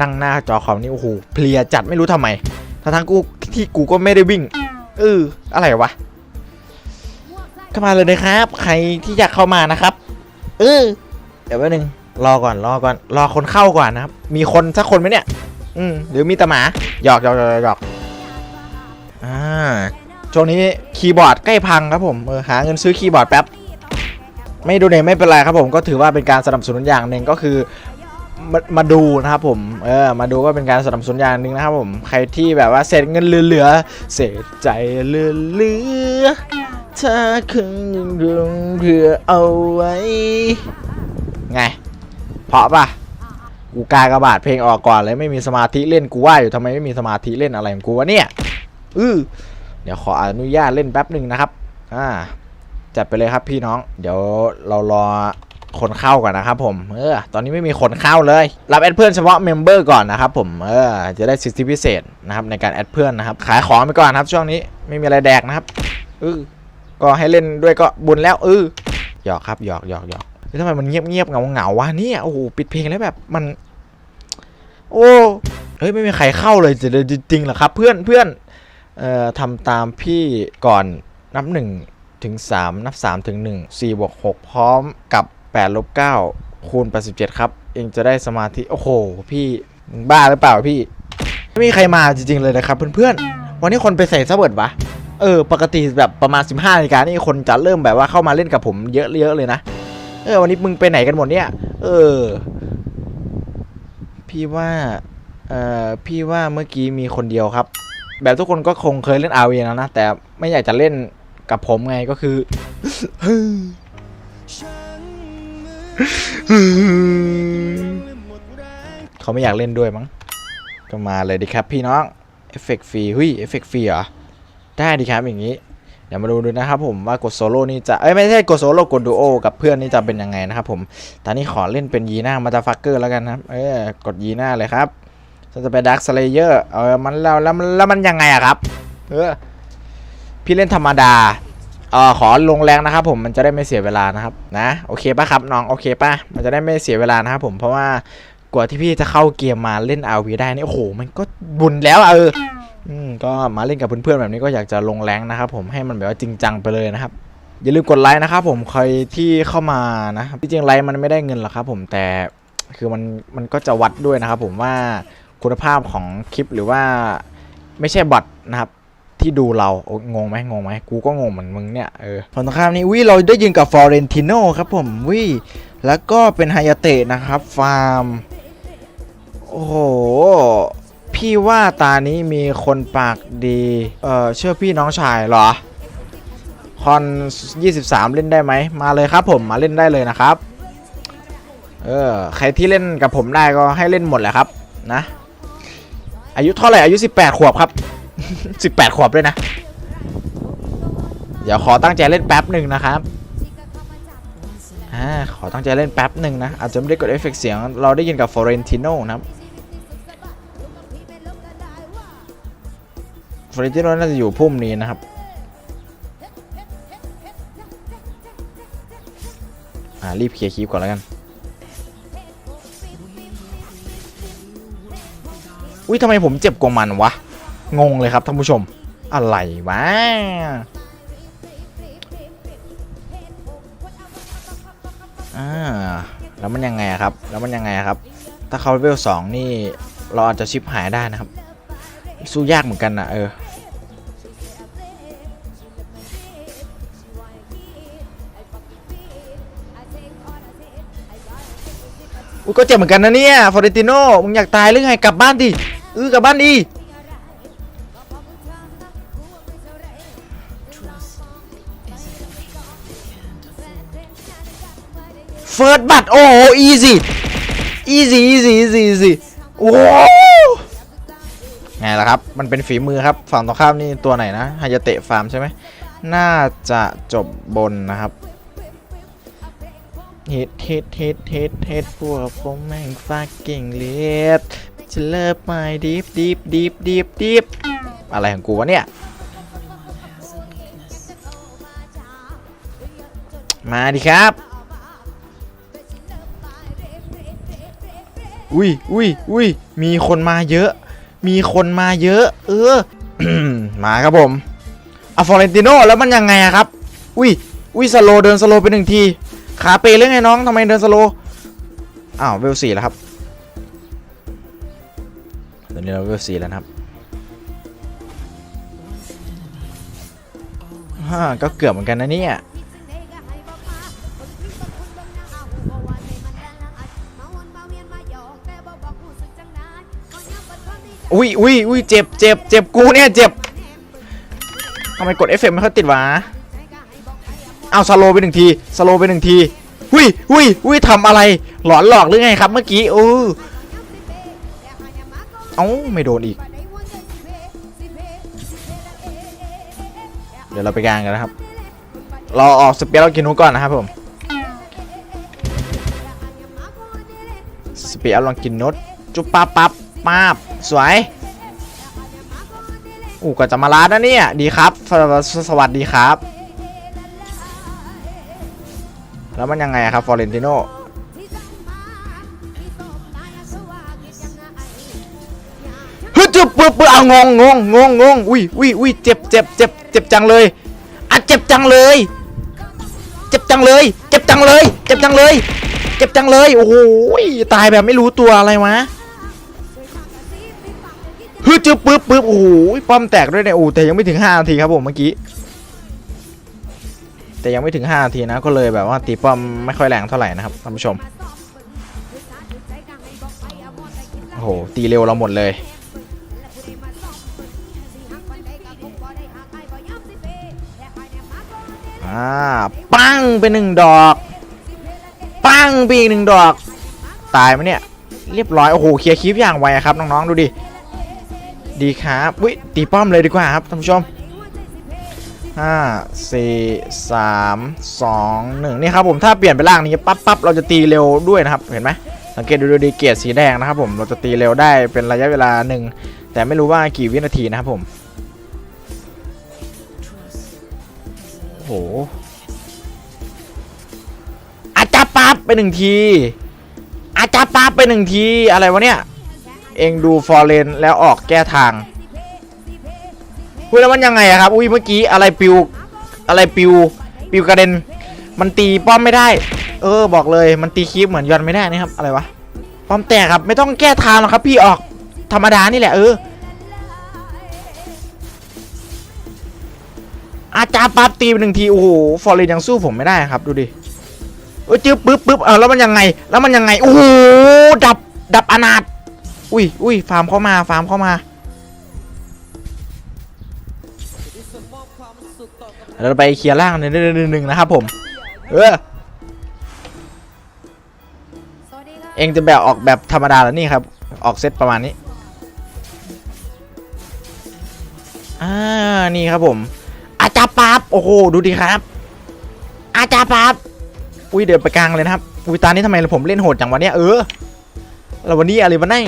นั่งหน้าจอคอมนี่โอ้โหเพลียจัดไม่รู้ทำไมทั้งทั้งๆกูที่กูก็ไม่ได้วิ่งเอออะไรวะเข้ามาเลยนะครับ ใครที่อยากเข้ามานะครับ เออเดี๋ยวแป๊บนึงรอก่อนรอก่อนรอคนเข้าก่อนนะครับ มีคนสักคนไหมเนี่ย อืมหรือมีต่หมาหยอกหยอกหยอกหยอกอ่าช่วงนี้คีย์บอร์ดใกล้พังครับผมเออหาเงินซื้อคีย์บอร์ดแป๊บไม่ดูเนไม่เป็นไรครับผมก็ถือว่าเป็นการสนับสนุนอย่างหนึ่งก็คือ มามาดูนะครับผม เออ มาดูก็เป็นการสนับสนุนอย่างหนึ่งนะครับผม ใครที่แบบว่าเศษเงินเหลือๆเศษใจเหลือๆถ้าคืนยังเรืองเพื่อเอาไว้ ไง เพราะปะกูกากระบาดเพลงออกก่อนเลยไม่มีสมาธิเล่นกูว่าอยู่ทำไมไม่มีสมาธิเล่นอะไรของกูวะเนี่ยอือเดี๋ยวขออนุญาตเล่นแป๊บหนึ่งนะครับ อ่า จัดไปเลยครับพี่น้อง เดี๋ยวเรารอ คนเข้าก่อนนะครับผมเออตอนนี้ไม่มีคนเข้าเลย รับแอดเพื่อนเฉพาะเมมเบอร์ก่อนนะครับผมเออจะได้สิทธิพิเศษนะครับในการแอดเพื่อนนะครับขายของไปก่อนครับช่วงนี้ไม่มีอะไรแดกนะครับเออก็ให้เล่นด้วยก็บุญแล้วเออหยอกครับหยอกหยอกหยอกเฮ้ยทำไมมันเงียบเงียบเงาเงาวะเนี่ยโอ้โหปิดเพลงแล้วแบบมัน โอ้เฮ้ยไม่มีใครเข้าเลยจะจริงๆเหรอครับ เพื่อนเพื่อนเอ่อทำตามพี่ก่อนนับหนึ่งถึง 3 นับ 3 ถึง 1 4บวก6พร้อมกับ 8ลบ9คูณ87 ครับ เองจะได้สมาธิ โอ้โห พี่มึงบ้าหรือเปล่าพี่ ไม่มีใครมาจริง ๆ เลยนะครับเพื่อนๆ วันนี้คนไปใส่ซับเบิร์ดวะ เออ ปกติแบบประมาณ 15นาฬิกานี่คนจะเริ่มแบบว่าเข้ามาเล่นกับผมเยอะเยอะเลยนะ เออ วันนี้มึงไปไหนกันหมดเนี่ย เออ พี่ว่า เอ่อ พี่ว่าเมื่อกี้มีคนเดียวครับ แบบทุกคนก็คงเคยเล่น RV แล้วนะ แต่ไม่อยากจะเล่นกับผมไงก็คือ เขาไม่อยากเล่นด้วยมั้งก็มาเลยดีครับพี่น้องเอฟเฟกต์ฟรีหุยเอฟเฟกต์ฟรีเหรอ ได้ดีครับอย่างนี้ เดี๋ยวมาดูดูนะครับผมว่ากดโซโล่นี่จะ เอ้ยไม่ใช่กดโซโล่กดดูโอกับเพื่อนนี่จะเป็นยังไงนะครับผมตอนนี้ขอเล่นเป็นยีน่ามาตาฟักเกอร์แล้วกันนะครับ เออกดยีน่าเลยครับฉันจะไปดักสเลเยอร์เออมันแล้วแล้วแล้วมันยังไงอะครับ เออพี่เล่นธรรมดา เออขอลงแรงนะครับผมมันจะได้ไม่เสียเวลานะครับนะโอเคป่ะครับน้องโอเคป่ะมันจะได้ไม่เสียเวลานะครับผมเพราะว่ากว่าที่พี่จะเข้าเกมมาเล่น RV ได้นี่โอ้โหมันก็บุญแล้วเอออืมก็มาเล่นกับเพื่อนๆแบบนี้ก็อยากจะลงแรงนะครับผมให้มันแบบว่าจริงจังไปเลยนะครับอย่าลืมกดไลค์นะครับผมใครที่เข้ามานะครับที่จริงไลค์มันไม่ได้เงินหรอกครับผมแต่คือมันมันก็จะวัดด้วยนะครับผมว่าคุณภาพของคลิปหรือว่าไม่ใช่บอทนะครับ ที่ดูเรางงไหมงงไหมกูก็งงเหมือนมึงเนี่ยเออฝั่งตรงข้ามนี้วิเราได้ยินกับฟอเรนติโนครับผมวิแล้วก็เป็นไฮยาเตะนะครับ ฟาร์ม โอ้โห พี่ว่าตานี้มีคนปากดี เออเชื่อพี่น้องชายเหรอคอน 23 เล่นได้ไหม มาเลยครับผมมาเล่นได้เลยนะครับ เออ ใครที่เล่นกับผมได้ก็ให้เล่นหมดแหละครับ นะ อายุเท่าไหร่ อายุ 18 ขวบครับ 18ขวบด้วยนะ เดี๋ยวขอตั้งใจเล่นแป๊บหนึ่งนะครับอ่าขอตั้งใจเล่นแป๊บหนึ่งนะ อาจจะไม่ได้กดเอฟเฟกต์เสียง เราได้ยินกับฟอเรนติโนนะครับฟอเรนติโนน่าจะอยู่พุ่มนี้นะครับอ่ารีบเคลียร์คลิปก่อนแล้วกันอุ้ยทำไมผมเจ็บกว่ามันวะ งงเลยครับท่านผู้ชม อะไรวะอ่าแล้วมันยังไงครับ แล้วมันยังไงครับ ถ้าเขาเลเวลสองนี่เราอาจจะชิปหายได้นะครับ สู้ยากเหมือนกันนะเอออุ้ยก็เจ็บเหมือนกันนะเนี่ยฟอเรนติโนมึงอยากตายหรือไงกลับบ้านดิเออกลับบ้านดิ เฟิร์สบัตโอ้โหอีซี่อีซี่อีซี่อีซี่อีซี่โอ้โหไงล่ะครับ มันเป็นฝีมือครับ ฝั่งตรงข้ามนี่ตัวไหนนะฮายาเตะฟาร์มใช่ไหม น่าจะจบบนนะครับเฮ็ดเฮ็ดเฮ็ดเฮ็ดเฮ็ดพวกผมแม่งฟักกิ่งเลียดจะเลิฟไม่ดิฟดิฟดิฟดิฟดิฟอะไรของกูวะเนี่ย มาดิครับ อุ้ยอุ้ยอุ้ยมีคนมาเยอะ มีคนมาเยอะ เออ มาครับผมอะฟอเรนติโนแล้วมันยังไงอะครับ อุ้ยอุ้ยสโลเดินสโลไปหนึ่งที ขาเปเรื่องไงน้องทำไมเดินสโลอ้าวเวลสี่แล้วครับตอนนี้เราเวลสี่แล้วครับฮ่าก็เกือบเหมือนกันนะเนี่ย อุ้ยอุ้ยอุ้ยเจ็บเจ็บเจ็บกูเนี่ยเจ็บทำไมกดเอฟเฟไม่ค่อยติดวะเอาสโลไปหนึ่งทีสโลไปหนึ่งทีอุ้ยอุ้ยอุ้ยทำอะไร หลอนหลอกหรือไงครับเมื่อกี้โอ้เอ้าไม่โดนอีก เดี๋ยวเราไปกลางกันนะครับรอออกสเปียร์เรากินนูก่อนนะครับผมสเปียร์ลองกินนุดจุบปั๊บปั๊บป๊บ สวยอู้ก็จะมาลาดนะเนี่ย ดีครับ สวัสดีครับ แล้วมันยังไงครับฟอเรนติโนฮึจึบปึ๊บปึ๊บเอางงงงงงงงอุ้ยอุ้ยอุ้ยเจ็บเจ็บเจ็บเจ็บจังเลยอะเจ็บจังเลย เจ็บจังเลย เจ็บจังเลย เจ็บจังเลย เจ็บจังเลย โอ้โหตายแบบไม่รู้ตัวอะไรวะ ฮึจึบปึ๊บปึ๊บโอ้โหป้อมแตกด้วยเนี่ยโอ้แต่ยังไม่ถึง5นาทีครับผมเมื่อกี้แต่ยังไม่ถึง5นาทีนะก็เลยแบบว่าตีป้อมไม่ค่อยแรงเท่าไหร่นะครับท่านผู้ชมโอ้โหตีเร็วเราหมดเลยอ่าปังไปหนึ่งดอก ปังไปอีกหนึ่งดอก ตายไหมเนี่ยเรียบร้อยโอ้โหเคลียร์คลิปอย่างไวครับน้องๆดูดิ ดีครับวิตีป้อมเลยดีกว่าครับท่านผู้ชมห้าสี่สามสองหนึ่งนี่ครับผมถ้าเปลี่ยนไปล่างนี้ปั๊บปั๊บเราจะตีเร็วด้วยนะครับเห็นไหมสังเกตดูดีเกียร์สีแดงนะครับผมเราจะตีเร็วได้เป็นระยะเวลาหนึ่งแต่ไม่รู้ว่ากี่วินาทีนะครับผมโอ้โหอาจาปั๊บไปหนึ่งทีอาจาปั๊บไปหนึ่งทีอะไรวะเนี่ย เองดูฟอร์เรนแล้วออกแก้ทางอุ้ยแล้วมันยังไงอะครับ อุ้ยเมื่อกี้อะไรปิวอะไรปิวปิวกระเด็น มันตีป้อมไม่ได้ เออบอกเลยมันตีคีบเหมือนยอนไม่ได้นะครับอะไรวะป้อมแตกครับไม่ต้องแก้ทางหรอกครับ พี่ออกธรรมดานี่แหละเอออาจารย์ปั๊บตีไปหนึ่งทีโอ้โหฟอร์เรนยังสู้ผมไม่ได้ครับ ดูดิเออจื๊บปึ๊บปึ๊บเออแล้วมันยังไง แล้วมันยังไงโอ้โหดับดับอนาถ อุ้ยอุ้ยฟาร์มเข้ามาฟาร์มเข้ามาเราไปเคลียร์ล่างหนึ่งหนึ่งนะครับผม เออ เองจะแบบออกแบบธรรมดาแล้วนี่ครับ ออกเซตประมาณนี้ อ่า นี่ครับผม อาจาปั๊บโอ้โห ดูดิครับ อาจาปั๊บอุ้ยเดินไปกลางเลยนะครับ อุ้ยตานี้ทำไมผมเล่นโหดจังวะเนี่ย เออแล้ววันนี้อะไรวะเนี่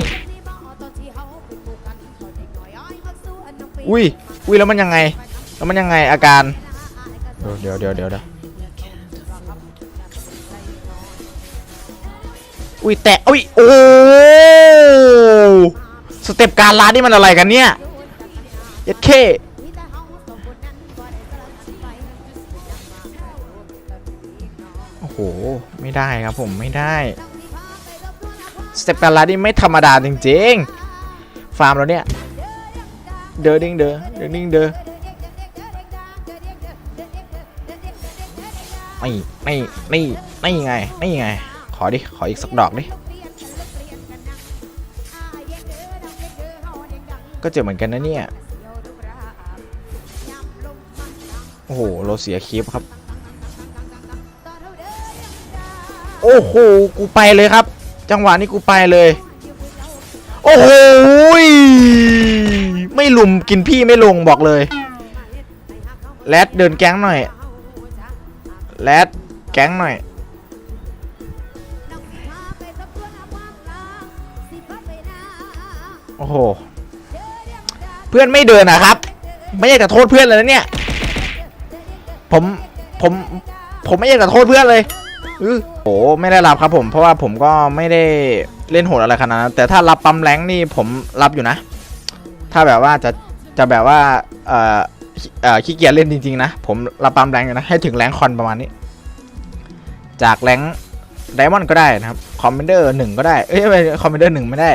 อุ้ย อุ้ยแล้วมันยังไง แล้วมันยังไงอาการ เดี๋ยวเดี๋ยวเดี๋ยวเดี๋ยวอุ้ยแตะอุ้ยโอ้สเต็ปการลาดนี่มันอะไรกันเนี่ยยัดเคโอ้โห ไม่ได้ครับผมไม่ได้สเต็ปการลาดนี่ไม่ธรรมดาจริงๆ ฟาร์มเราเนี่ย เดอดิ้งเดอเดอดิ้งเดอไม่ไม่ไม่ไม่ไงไม่ไง ขอดิ ขออีกสักดอกดิ ก็เจ็บเหมือนกันนะเนี่ย โอ้โห เราเสียคลิปครับ โอ้โห กูไปเลยครับ จังหวะนี้กูไปเลย โอ้โห ไม่ลุมกินพี่ไม่ลงบอกเลยแรดเดินแก๊งหน่อยแรดแก๊งหน่อย โอ้โห เพื่อนไม่เดินนะครับ ไม่อยากจะโทษเพื่อนเลยนะเนี่ย ผม ผม ผมไม่อยากจะโทษเพื่อนเลยโอือโอ้ไม่ได้รับครับผม เพราะว่าผมก็ไม่ได้เล่นโหดอะไรขนาดนั้น แต่ถ้ารับปั๊มแรงนี่ผมรับอยู่นะ ถ้าแบบว่าจะจะแบบว่าเอ่อขี้เอ่อขี้เกียจเล่นจริงๆนะผมรับปั๊มแรงอยู่นะให้ถึงแรงคอนประมาณนี้ จากแรงไดมอนด์ก็ได้นะครับคอมเมนเดอร์หนึ่งก็ได้เอ้ยไม่คอมเมนเดอร์หนึ่งไม่ได้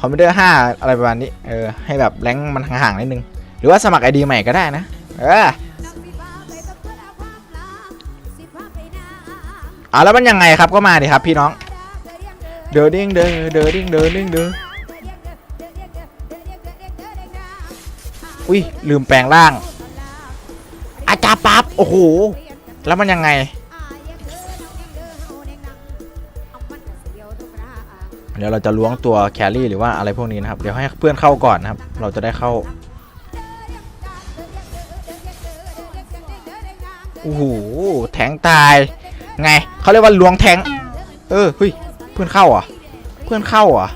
คอมเมนเดอร์ห้าอะไรประมาณนี้เออให้แบบแรงมันห่างๆนิดนึง หรือว่าสมัครไอดีใหม่ก็ได้นะ เออเอาแล้วมันยังไงครับก็มาดิครับพี่น้องเดอดิ้งเดอเดอดิ้งเดอดิ้งเดอ อุ้ยลืมแปลงร่าง อาจารย์ปั๊บโอ้โห แล้วมันยังไง เดี๋ยวเราจะล้วงตัวแครี่หรือว่าอะไรพวกนี้นะครับ เดี๋ยวให้เพื่อนเข้าก่อนนะครับ เราจะได้เข้าโอ้โหแทงตาย ไงเขาเรียกว่าล้วงแทง เออเฮ้ยเพื่อนเข้าอะ เพื่อนเข้าอะ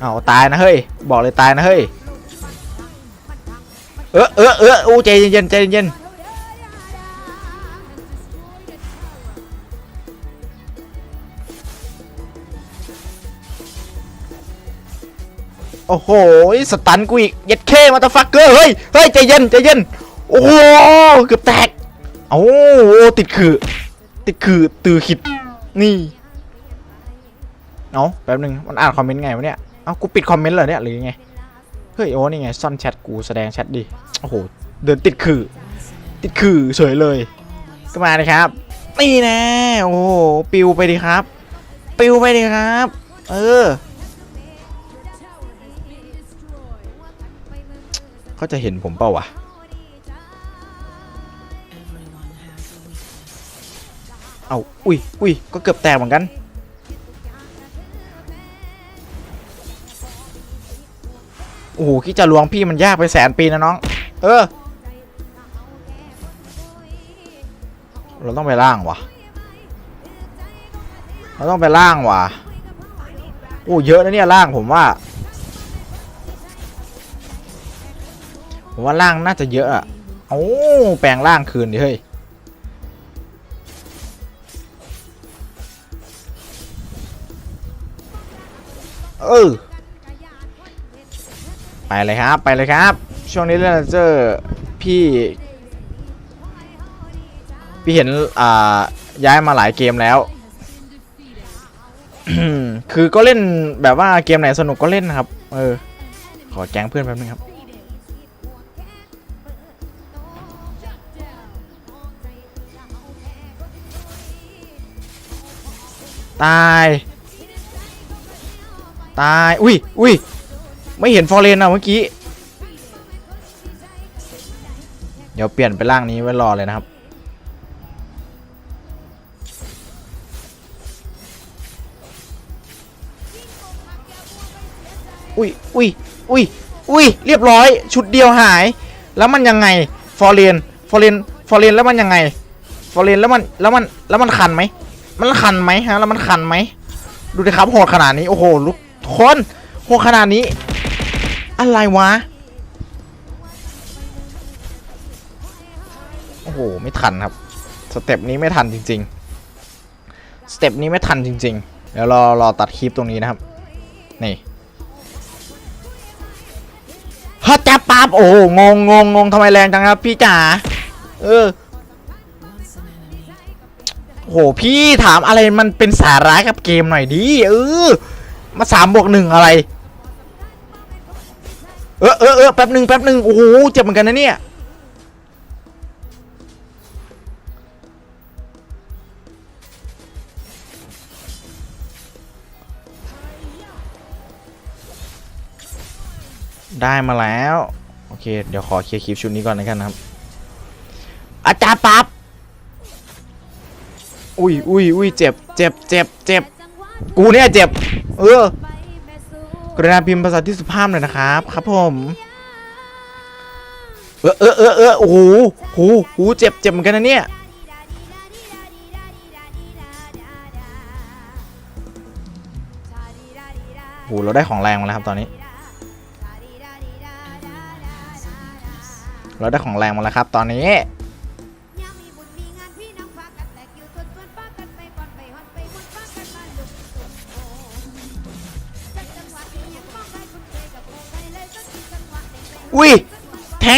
เอาตายนะเฮ้ย บอกเลยตายนะเฮ้ย เออเออเออโอ้ใจเย็นใจเย็นโอ้โห สตันกูอีก เย็ดเคมาตาฟักเกอร์ เฮ้ย เฮ้ย ใจเย็น ใจเย็น โอ้โห เกือบแตก โอ้โห ติดคือ ติดคือตือขิด นี่ เอาแป๊บนึง มันอ่านคอมเมนต์ไงวะเนี่ย เอากูปิดคอมเมนต์เหรอเนี่ยหรือไง เฮ้ยโอ้นี่ไงซ่อนแชทกูแสดงแชทดิ โอ้โห เดินติดคือติดคือเฉยเลย ก็มาเลยครับนี่แน่โอ้โหปิวไปดิครับ ปิวไปดิครับ เออเขาจะเห็นผมเปล่าวะเอาอุ้ยอุ้ยก็เกือบแตกเหมือนกัน โอ้โหคิดจะลวงพี่มันยากไปแสนปีนะน้อง เออ เราต้องไปล่างวะเราต้องไปล่างวะโอ้เยอะนะเนี่ยล่างผมว่าผมว่าล่างน่าจะเยอะอะโอ้แปลงล่างคืนดิเฮ้ยเออ ไปเลยครับ ไปเลยครับ ช่วงนี้เล่นเจอร์พี่ พี่เห็นอ่าย้ายมาหลายเกมแล้ว คือก็เล่นแบบว่าเกมไหนสนุกก็เล่นนะครับ เออ ขอแจ้งเพื่อนแป๊บนึงครับตาย ตาย อุ้ยอุ้ย ไม่เห็นฟอร์เรนอะเมื่อกี้ เดี๋ยวเปลี่ยนไปร่างนี้ไว้รอเลยนะครับ อุ้ยอุ้ยอุ้ยอุ้ยเรียบร้อย ชุดเดียวหาย แล้วมันยังไง ฟอร์เรนฟอร์เรนฟอร์เรนแล้วมันยังไง ฟอร์เรนแล้วมันแล้วมันแล้วมันคันไหม มันคันไหมฮะ แล้วมันคันไหม ดูดิครับโหดขนาดนี้ โอ้โหลุกคนโหดขนาดนี้ อะไรวะ โอ้โห ไม่ทันครับ สเต็ปนี้ไม่ทันจริง ๆ สเต็ปนี้ไม่ทันจริง ๆ เดี๋ยวรอรอตัดคลิปตรงนี้นะครับ นี่ฮัจจับปั๊บโอ้โหงงงงงงทำไมแรงจังครับ พี่จ๋า เออโหพี่ถามอะไรมันเป็นสาระกับเกมหน่อยดิเออ มาสามบวกหนึ่งอะไร เออเออเออแป๊บหนึ่งแป๊บหนึ่งโอ้โหเจ็บเหมือนกันนะเนี่ยได้มาแล้ว โอเค เดี๋ยวขอเคลียร์คลิปชุดนี้ก่อนนะครับ อาจารย์ปั๊บอุ้ยอุ้ยอุ้ยเจ็บเจ็บเจ็บเจ็บกูเนี่ยเจ็บ เออ กรุณาพิมพ์ภาษาที่สุภาพหน่อยนะครับ ครับผม เออเออเออเออโอ้โหโหโหเจ็บเจ็บเหมือนกันนะเนี่ย โห เราได้ของแรงมาแล้วครับตอนนี้ เราได้ของแรงมาแล้วครับตอนนี้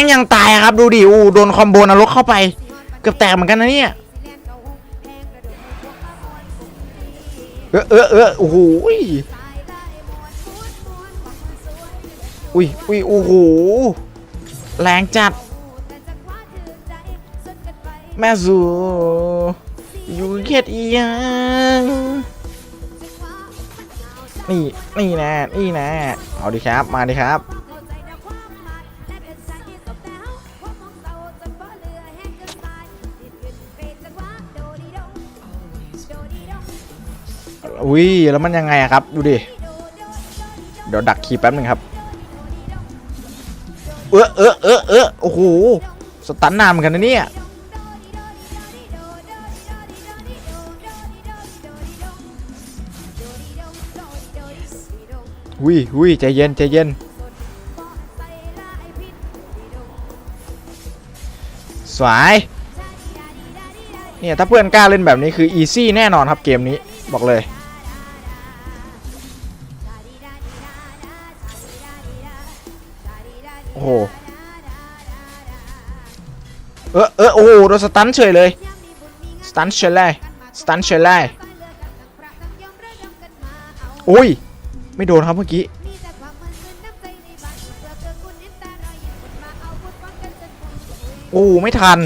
แทงยังตายครับดูดิอู้โดนคอมโบนรกเข้าไป เกือบแตกเหมือนกันนะเนี่ยเออเออเออโอ้โหอุ้ยอุ้ยโอ้โหแรงจัด แม่สูอยู่เกียดอียังนี่ นี่นะ นี่นะ เอาดิครับ มาดิครับ อุ้ยแล้วมันยังไงอะครับ ดูดิ เดี๋ยวดักคีแป๊บหนึ่งครับ เออเออเออเออโอ้โห สตันนามกันนะเนี่ย อุ้ยอุ้ยใจเย็นใจเย็น สวย เนี่ย ถ้าเพื่อนกล้าเล่นแบบนี้คืออีซี่แน่นอนครับเกมนี้บอกเลย โอ้โหโดนสตันเฉยเลย สตันเฉยเลย สตันเฉยเลยโอ้ย ไม่โดนครับเมื่อกี้ โอ้ไม่ทัน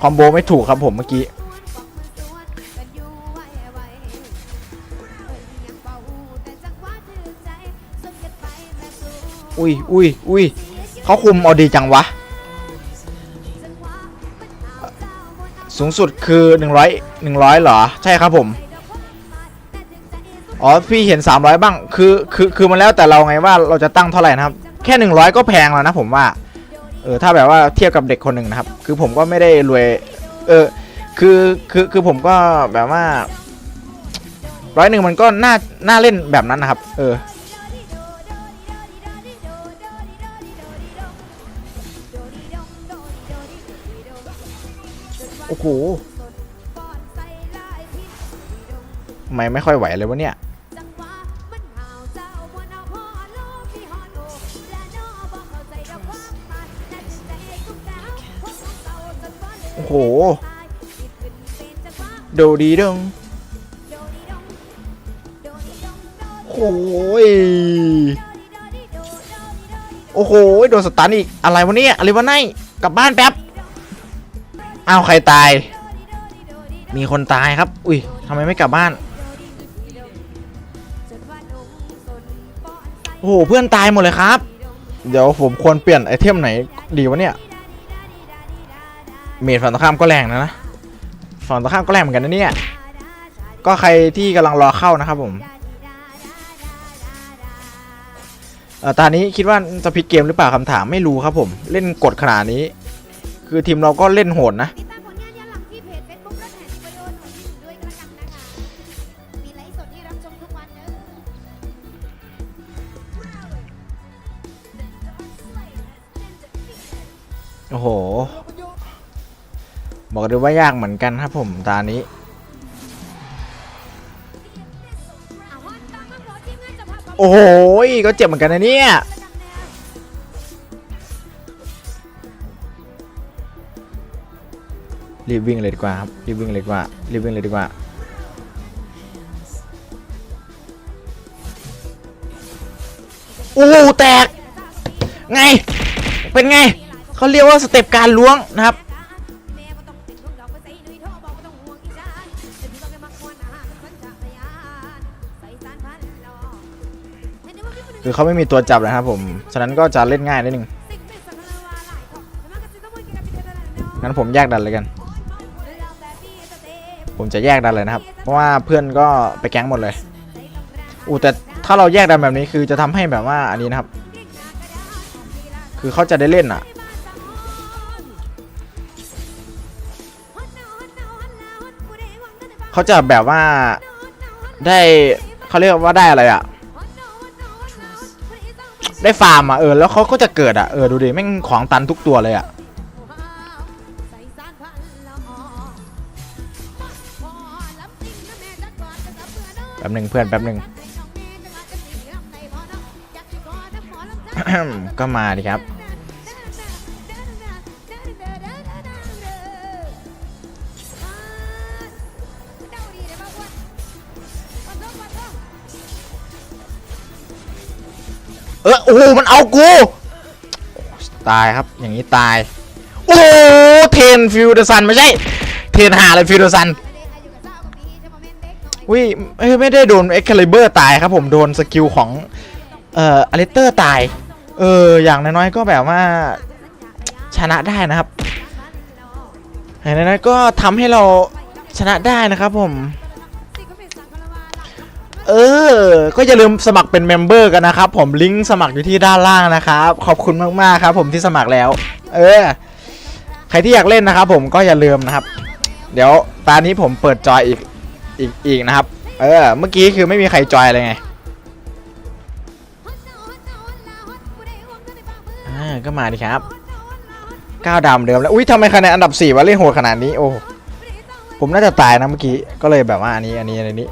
คอมโบไม่ถูกครับผมเมื่อกี้อุ้ยอุ้ยอุ้ยเขาคุมเอาดีจังวะ สูงสุดคือ 100 100เหรอ ใช่ครับผม อ๋อ พี่เห็น 300 บ้าง คือ คือ คือมันแล้วแต่เราไงว่าเราจะตั้งเท่าไหร่นะครับ แค่ 100 ก็แพงแล้วนะผมว่า เออ ถ้าแบบว่าเทียบกับเด็กคนหนึ่งนะครับ คือผมก็ไม่ได้รวย เออ คือ คือ คือผมก็แบบว่าร้อยหนึ่งมันก็น่า น่าเล่นแบบนั้นนะครับ เออ โอ้โหทำไมไม่ค่อยไหวเลยวะเนี่ยโอ้โหโดดีดงโอ้ยโอ้โหโดนสตันอีกอะไรวะเนี่ยอะไรวะไนกลับบ้านแป๊บ อ้าวใครตาย มีคนตายครับ อุ้ยทำไมไม่กลับบ้าน โอ้โหเพื่อนตายหมดเลยครับ เดี๋ยวผมควรเปลี่ยนไอเทมไหนดีวะเนี่ย เมดฝั่งตรงข้ามก็แรงนะนะฝั่งตรงข้ามก็แรงเหมือนกันนะเนี่ย ก็ใครที่กำลังรอเข้านะครับผมเอ่อตอนนี้คิดว่าจะพลิกเกมหรือเปล่าคำถามไม่รู้ครับผม เล่นกดขนาดนี้ คือทีมเราก็เล่นโหดนะ ติดตามผลงานย้อนหลังที่เพจ Facebook รถแห่วิดีโอหน่อยด้วยกันละกันนะคะ มีไลฟ์สดที่รับชมทุกวันเด้อโอ้โห บอกเลยว่ายากเหมือนกันครับผมตานี้อะฮอนตามมาขอทีมงานจะพาไปโอ้โห ก็เจ็บเหมือนกันนะเนี่ย รีบวิ่งเลยดีกว่าครับรีบวิ่งเลยดีกว่ารีบวิ่งเลยดีกว่าโอ้โหแตก ไง เป็นไงเขาเรียกว่าสเต็ปการล้วงนะครับแม่ก็ต้องเป็นลูกดอกไปใส่นุ้ยโทรบอกก็ต้องห่วงอีจานจะถือว่าแกมักมวนอาหารสัญชาตญาณใส่สารพันหล่อเห็นได้ว่าพี่คนหนึ่งคือเขาไม่มีตัวจับเลยครับผม ฉะนั้นก็จะเล่นง่ายนิดนึงสิ่งเป็นสัมภาระหลายของแต่มันก็สิต้องวนกินกันไปเท่านั้นเนาะงั้นผมแยกดันเลยกัน ผมจะแยกดันเลยนะครับ เพราะว่าเพื่อนก็ไปแก๊งหมดเลยอู้แต่ถ้าเราแยกดันแบบนี้คือจะทำให้แบบว่าอันนี้นะครับ คือเขาจะได้เล่นอะ เขาจะแบบว่าได้เขาเรียกว่าได้อะไรอะ ได้ฟาร์มอะเออแล้วเขาก็จะเกิดอะเออดูดิแม่งของตันทุกตัวเลยอะ แป๊บหนึ่งเพื่อนแป๊บหนึ่งก็มาดิครับ เออโอ้มันเอากู ตายครับ อย่างนี้ตาย โอ้เทนฟิวเดอร์ซันไม่ใช่ เทนหาเลยฟิวเดอร์ซัน วิไม่ได้โดนเอ็กคาลิเบอร์ตายครับผมโดนสกิลของเอ่ออเลสเตอร์ตาย เออ อย่างน้อยๆก็แบบว่าชนะได้นะครับอย่างน้อยๆก็ทำให้เราชนะได้นะครับผม เออ ก็อย่าลืมสมัครเป็นเมมเบอร์กันนะครับผมลิงก์สมัครอยู่ที่ด้านล่างนะครับ ขอบคุณมากๆครับ ผมที่สมัครแล้ว เออ ใครที่อยากเล่นนะครับผมก็อย่าลืมนะครับ เดี๋ยวตอนนี้ผมเปิดจอยอีก อีกอีกนะครับ เออ เมื่อกี้คือไม่มีใครจอยเลยไงอ่าก็มาดิครับก้าวดำเดิมแล้วอุ้ยทำไมคะแนนอันดับ4วะเล่นโหดขนาดนี้โอ้ผมน่าจะตายนะเมื่อกี้ก็เลยแบบว่าอันนี้อันนี้อันนี้